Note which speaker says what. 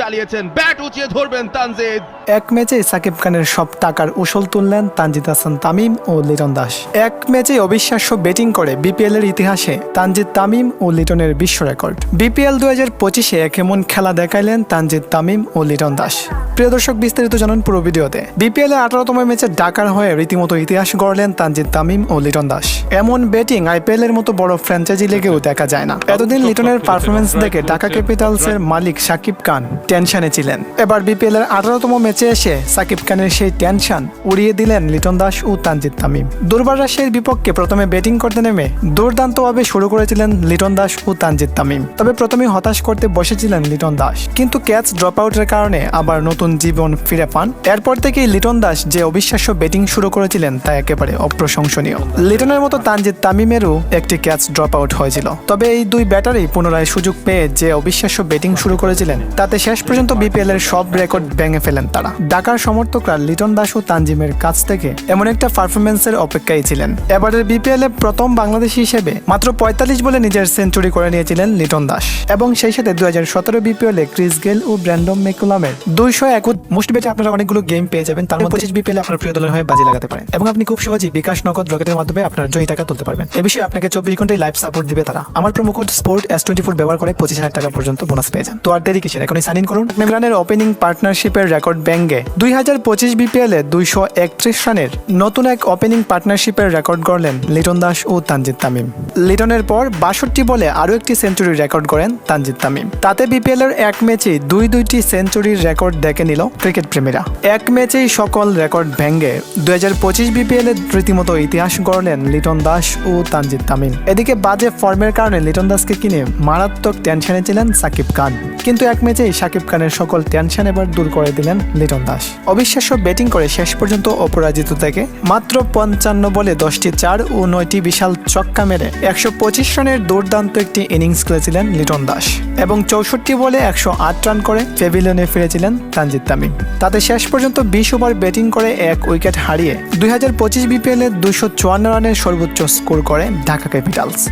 Speaker 1: চালিয়েছেন, ব্যাট উঁচিয়ে ধরবেন তানজিদ।
Speaker 2: এক ম্যাচে সাকিব খানের সব টাকার উসল তুললেন তানজিদ হাসান তামিম ও লিটন দাস। এক ম্যাচে অবিশ্বাস্য ব্যাটিং করে বিপিএল এর ইতিহাসে তানজিদ তামিম ও লিটনের বিশ্ব রেকর্ড। বিপিএল দু হাজার পঁচিশে এক এমন খেলা দেখাইলেন তানজিদ তামিম ও লিটন দাস। প্রিয় দর্শক, বিস্তারিত জানান পুরো ভিডিওতে। বিপিএল এর আঠারোতম ম্যাচে ডাকার হয়ে রীতিমতো ইতিহাস গড়লেন তানজিদ তামিম ও লিটন দাস। এমন ব্যাটিং আইপিএল এর মতো বড় ফ্র্যাঞ্চাইজি লেগেও দেখা যায় না। এতদিন লিটনের পারফরমেন্স দেখে ঢাকা ক্যাপিটালস এর মালিক সাকিব খান টেনশনে ছিলেন। এবার বিপিএল এর আঠারোতম ম্যাচে এসে সাকিব খানের সেই টেনশন উড়িয়ে দিলেন লিটন দাস ও তানজিদ তামিম। দুর্বার রাশিয়ার বিপক্ষে প্রথমে ব্যাটিং করতে নেমে দুর্দান্তভাবে শুরু করেছিলেন লিটন দাস ও তানজিদ তামিম। তবে প্রথমে হতাশ করতে বসেছিলেন লিটন দাস। কিন্তু ক্যাচ ড্রপ আউটের কারণে আবার নতুন জীবন ফিরে পান। এরপর থেকেই লিটন দাস যে অবিশ্বাস্য ব্যাটিং শুরু করেছিলেন তা একেবারে অপ্রশংসনীয়। লিটনের মতো তানজিদ তামিমেরও একটি ক্যাচ ড্রপ আউট হয়েছিল। তবে এই দুই ব্যাটারই পুনরায় সুযোগ পেয়ে যে অবিশ্বাস্য ব্যাটিং শুরু করেছিলেন, তাতে শেষ পর্যন্ত বিপিএল এর সব রেকর্ড ভেঙে ফেলেন তারা। ঢাকার সমর্থকরা লিটন দাস ও তানজিমের কাছ থেকে এমন একটা পারফরমেন্সের অপেক্ষায় ছিলেন। এবারের বিপিএল এ প্রথম বাংলাদেশি হিসেবে মাত্র পঁয়তাল্লিশ বলে নিজের সেঞ্চুরি করে নিয়েছিলেন লিটন দাস। এবং সেই সাথে দুই হাজার সতেরো বিপিএল এ ক্রিস গেল ও ব্র্যান্ডম মেকুলামের দুইশো এক মোস্ট বেটে আপনারা অনেকগুলো গেম পেয়ে যাবেন। তার মধ্যে পঁচিশ বিপিএল আপনার প্রিয় দলের হয়ে বাজি লাগাতে পারেন। এবং আপনি খুব সহজেই বিকাশ নগদ রকেটের মাধ্যমে আপনার জয়ী টাকা তুলতে পারবেন। এ বিষয়ে আপনাকে চব্বিশ ঘন্টায় লাইভ সাপোর্ট দিবে তারা। আমার promo code sport S twenty four ব্যবহার করে পঁচিশ হাজার টাকা পর্যন্ত বোনাস পেয়ে যান। তো আর দেরি কিসের? এখনই সাইন ইন করুন। ওপেনিং পার্টনারশিপের রেকর্ড ব্যাঙ্গে দুই হাজার পঁচিশ বিপিএল এ দুইশো একত্রিশ রানের নতুন এক ওপেনিং পার্টনারশিপের রেকর্ড গড়লেন লিটন দাস ও তানজিদ তামিম। লিটনের পর বাষট্টি বলে আরও একটি সেঞ্চুরি রেকর্ড করেন তানজিদ তামিম। তাতে বিপিএল এর এক ম্যাচে দুই দুইটি সেঞ্চুরির রেকর্ড দেখে নিল ক্রিকেট প্রেমীরা। এক ম্যাচেই সকল রেকর্ড ভেঙ্গে দুই হাজার পঁচিশ বিপিএল এর রীতিমতো ইতিহাস গড়লেন লিটন দাস ও তানজিদ তামিম। এদিকে বাজে ফর্মের কারণে লিটন দাসকে কিনে মারাত্মক টেনশনে ছিলেন সাকিব খান। কিন্তু এক ম্যাচেই সাকিব খানের সকল টেনশন এবার দূর করে দিলেন লিটন দাস। অবিশ্বাস্য ব্যাটিং করে শেষ পর্যন্ত অপরাজিত থেকে মাত্র পঞ্চান্ন বলে দশটি চার ও নয়টি বিশাল ছক্কা মেরে একশো পঁচিশ রানের দুর্দান্ত একটি ইনিংস খেলেছিলেন লিটন দাস। এবং চৌষট্টি বলে একশো আট রান করে প্যাভিলিয়নে ফিরেছিলেন তানজিদ তামিম। তাতে শেষ পর্যন্ত বিশ ওভার ব্যাটিং করে এক উইকেট হারিয়ে দুই হাজার পঁচিশ বিপিএল এ দুশো চুয়ান্ন রানের সর্বোচ্চ স্কোর করে ঢাকা ক্যাপিটালস।